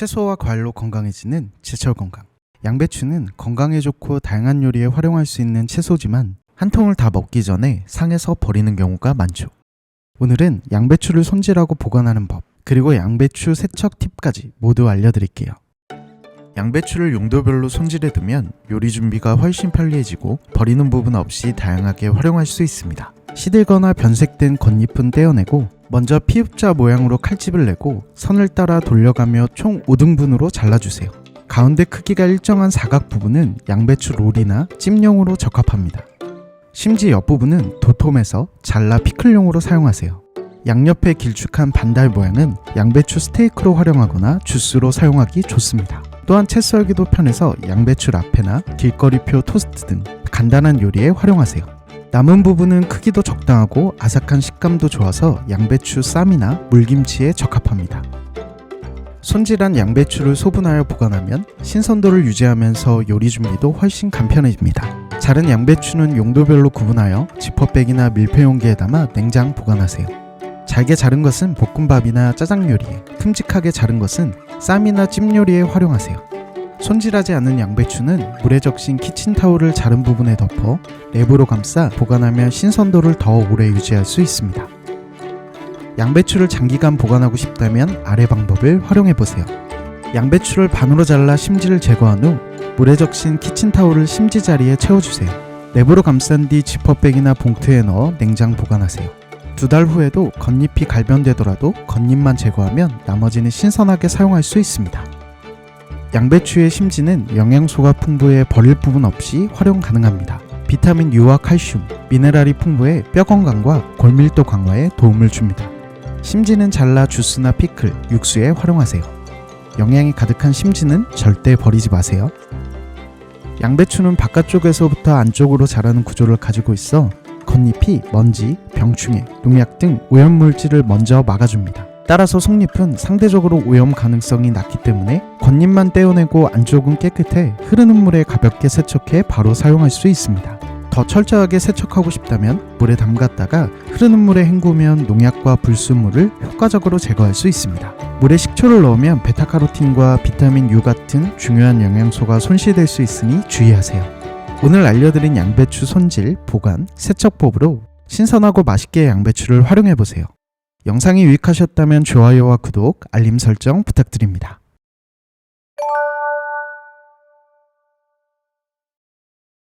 채소와 과일로 건강해지는 제철 건강. 양배추는 건강에 좋고 다양한 요리에 활용할 수 있는 채소지만 한 통을 다 먹기 전에 상해서 버리는 경우가 많죠. 오늘은 양배추를 손질하고 보관하는 법, 그리고 양배추 세척 팁까지 모두 알려드릴게요. 양배추를 용도별로 손질해 두면 요리 준비가 훨씬 편리해지고 버리는 부분 없이 다양하게 활용할 수 있습니다. 시들거나 변색된 겉잎은 떼어내고 먼저 피읍자 모양으로 칼집을 내고 선을 따라 돌려가며 총 5등분으로 잘라주세요. 가운데 크기가 일정한 사각 부분은 양배추 롤이나 찜용으로 적합합니다. 심지 옆부분은 도톰해서 잘라 피클용으로 사용하세요. 양옆에 길쭉한 반달 모양은 양배추 스테이크로 활용하거나 주스로 사용하기 좋습니다. 또한 채 썰기도 편해서 양배추 라페나 길거리표 토스트 등 간단한 요리에 활용하세요. 남은 부분은 크기도 적당하고 아삭한 식감도 좋아서 양배추 쌈이나 물김치에 적합합니다. 손질한 양배추를 소분하여 보관하면 신선도를 유지하면서 요리 준비도 훨씬 간편해집니다. 자른 양배추는 용도별로 구분하여 지퍼백이나 밀폐용기에 담아 냉장 보관하세요. 잘게 자른 것은 볶음밥이나 짜장 요리에, 큼직하게 자른 것은 쌈이나 찜 요리에 활용하세요. 손질하지 않은 양배추는 물에 적신 키친타올을 자른 부분에 덮어 랩으로 감싸 보관하면 신선도를 더 오래 유지할 수 있습니다. 양배추를 장기간 보관하고 싶다면 아래 방법을 활용해 보세요. 양배추를 반으로 잘라 심지를 제거한 후 물에 적신 키친타올을 심지 자리에 채워주세요. 랩으로 감싼 뒤 지퍼백이나 봉투에 넣어 냉장 보관하세요. 두 달 후에도 겉잎이 갈변되더라도 겉잎만 제거하면 나머지는 신선하게 사용할 수 있습니다. 양배추의 심지는 영양소가 풍부해 버릴 부분 없이 활용 가능합니다. 비타민 U와 칼슘, 미네랄이 풍부해 뼈 건강과 골밀도 강화에 도움을 줍니다. 심지는 잘라 주스나 피클, 육수에 활용하세요. 영양이 가득한 심지는 절대 버리지 마세요. 양배추는 바깥쪽에서부터 안쪽으로 자라는 구조를 가지고 있어 겉잎이 먼지, 병충해, 농약 등 오염물질을 먼저 막아줍니다. 따라서 속잎은 상대적으로 오염 가능성이 낮기 때문에 겉잎만 떼어내고 안쪽은 깨끗해 흐르는 물에 가볍게 세척해 바로 사용할 수 있습니다. 더 철저하게 세척하고 싶다면 물에 담갔다가 흐르는 물에 헹구면 농약과 불순물을 효과적으로 제거할 수 있습니다. 물에 식초를 넣으면 베타카로틴과 비타민 U 같은 중요한 영양소가 손실될 수 있으니 주의하세요. 오늘 알려드린 양배추 손질, 보관, 세척법으로 신선하고 맛있게 양배추를 활용해 보세요. 영상이 유익하셨다면 좋아요와 구독, 알림 설정 부탁드립니다.